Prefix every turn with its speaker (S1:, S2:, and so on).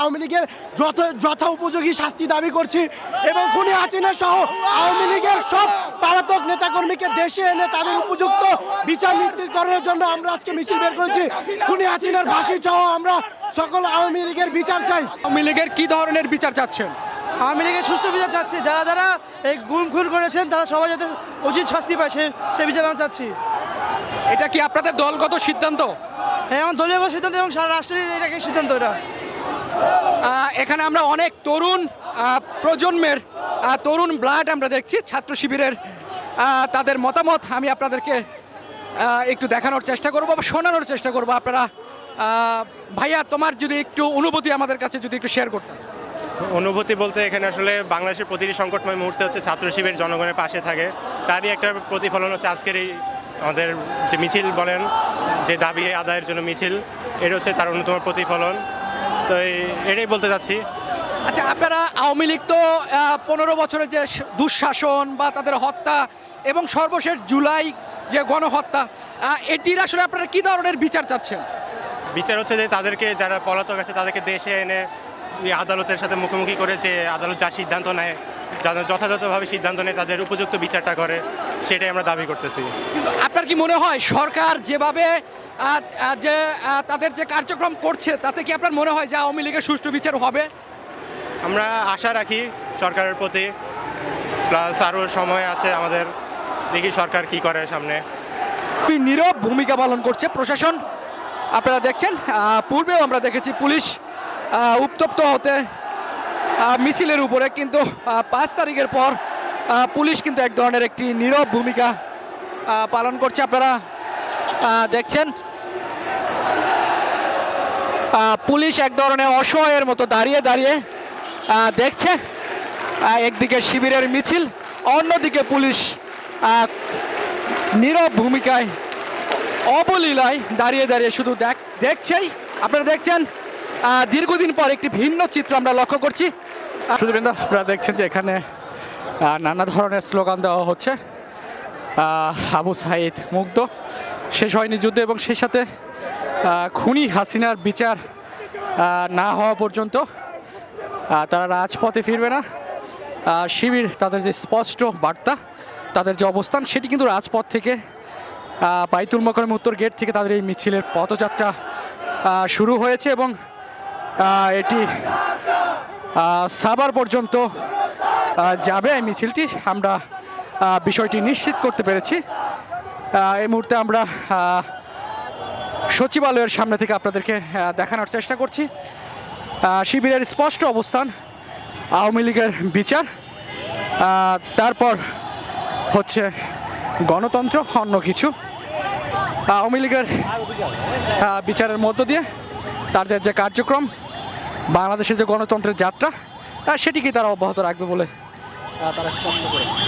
S1: আওয়ামী লীগের যত যথা উপযোগী শাস্তি দাবি করছি এবং খুনি হাসিনা সহ আওয়ামী লীগের সব পলাতক নেতাকর্মীকে দেশে এনে তাদের উপযুক্ত বিচার নিশ্চিতকরণের জন্য আমরা আজকে মিছিল বের করেছি। খুনি হাসিনার ফাঁসি সহ আমরা সকল আওয়ামী লীগের বিচার চাই।
S2: আওয়ামী লীগের কি ধরনের বিচার চাচ্ছেন?
S3: আওয়ামী লীগের সুষ্ঠু বিচার চাচ্ছি। যারা যারা এই গুম খুন করেছেন তারা সবাই যাতে উচিত শাস্তি পায় সে সে বিচার আমরা চাচ্ছি।
S2: এটা কি আপনাদের দলগত সিদ্ধান্ত?
S3: হ্যাঁ আমার দলীয় সিদ্ধান্ত এবং সারা রাষ্ট্রের এটাকে সিদ্ধান্ত এটা।
S2: এখানে আমরা অনেক তরুণ প্রজন্মের তরুণ ব্লাড আমরা দেখছি, ছাত্র শিবিরের তাদের মতামত আমি আপনাদেরকে একটু দেখানোর চেষ্টা করব বা শোনানোর চেষ্টা করব। আপনারা ভাইয়া, তোমার যদি একটু অনুভূতি আমাদের কাছে যদি একটু শেয়ার করতেন।
S4: অনুভূতি বলতে এখানে আসলে বাংলাদেশের প্রতিটি সংকটময় মুহূর্তে হচ্ছে ছাত্র শিবির জনগণের পাশে থাকে। তারই একটা প্রতিফলন হচ্ছে আজকের এই আমাদের যে মিছিল বলেন, যে দাবি আদায়ের জন্য মিছিল, এটা হচ্ছে তার অন্যতম প্রতিফলন। তো এটাই বলতে চাচ্ছি।
S2: আচ্ছা আপনারা আওয়ামী লীগ তো পনেরো বছরের যে দুঃশাসন বা তাদের হত্যা এবং সর্বশেষ জুলাই যে গণহত্যা এটির আসলে আপনারা কি ধরনের বিচার চাচ্ছেন?
S4: বিচার হচ্ছে যে তাদেরকে যারা পলাতক আছে তাদেরকে দেশে এনে আদালতের সাথে মুখোমুখি করে যে আদালত যা সিদ্ধান্ত নেয় যারা যথাযথভাবে সিদ্ধান্ত নেয় তাদের উপযুক্ত বিচারটা করে সেটাই আমরা দাবি করতেছি।
S2: কিন্তু আপনার কি মনে হয় সরকার যেভাবে যে তাদের যে কার্যক্রম করছে তাতে কি আপনার মনে হয় যে আওয়ামী লীগের সুষ্ঠু বিচার হবে?
S4: আমরা আশা রাখি সরকারের প্রতি প্লাস আরও সময় আছে আমাদের। দেখি সরকার কি করে সামনে।
S2: নীরব ভূমিকা পালন করছে প্রশাসন। আপনারা দেখছেন পূর্বেও আমরা দেখেছি পুলিশ উত্তপ্ত হতে মিছিলের উপরে কিন্তু পাঁচ তারিখের পর পুলিশ কিন্তু এক ধরনের একটি নীরব ভূমিকা পালন করছে আপনারা দেখছেন। পুলিশ এক ধরনের অসহায়ের মতো দাঁড়িয়ে দাঁড়িয়ে দেখছে একদিকে শিবিরের মিছিল, অন্যদিকে পুলিশ নীরব ভূমিকায়, অবলীলায় দাঁড়িয়ে দাঁড়িয়ে শুধু দেখ, দেখছেই। আপনারা দেখছেন দীর্ঘদিন পর একটি ভিন্ন চিত্র আমরা লক্ষ্য করছি। শুধু আপনারা দেখছেন যে এখানে নানা ধরনের স্লোগান দেওয়া হচ্ছে। আবু সাইদ মুগ্ধ, শেষ হয়নি যুদ্ধ এবং সেই সাথে খুনি হাসিনার বিচার না হওয়া পর্যন্ত তারা রাজপথে ফিরবে না। শিবির, তাদের যে স্পষ্ট বার্তা, তাদের যে অবস্থান, সেটি কিন্তু রাজপথ থেকে বাইতুল মকরম উত্তর গেট থেকে তাদের এই মিছিলের পথযাত্রা শুরু হয়েছে এবং এটি সাবার পর্যন্ত যাবে এই মিছিলটি। আমরা বিষয়টি নিশ্চিত করতে পেরেছি। এই মুহূর্তে আমরা সচিবালয়ের সামনে থেকে আপনাদেরকে দেখানোর চেষ্টা করছি। শিবিরের স্পষ্ট অবস্থান, আওয়ামী লীগের বিচার তারপর হচ্ছে গণতন্ত্র, অন্য কিছু। আওয়ামী লীগের বিচারের মধ্য দিয়ে তাদের যে কার্যক্রম, বাংলাদেশের যে গণতন্ত্রের যাত্রা সেটিকে তারা অব্যাহত রাখবে বলে তারা স্পষ্ট করেছে?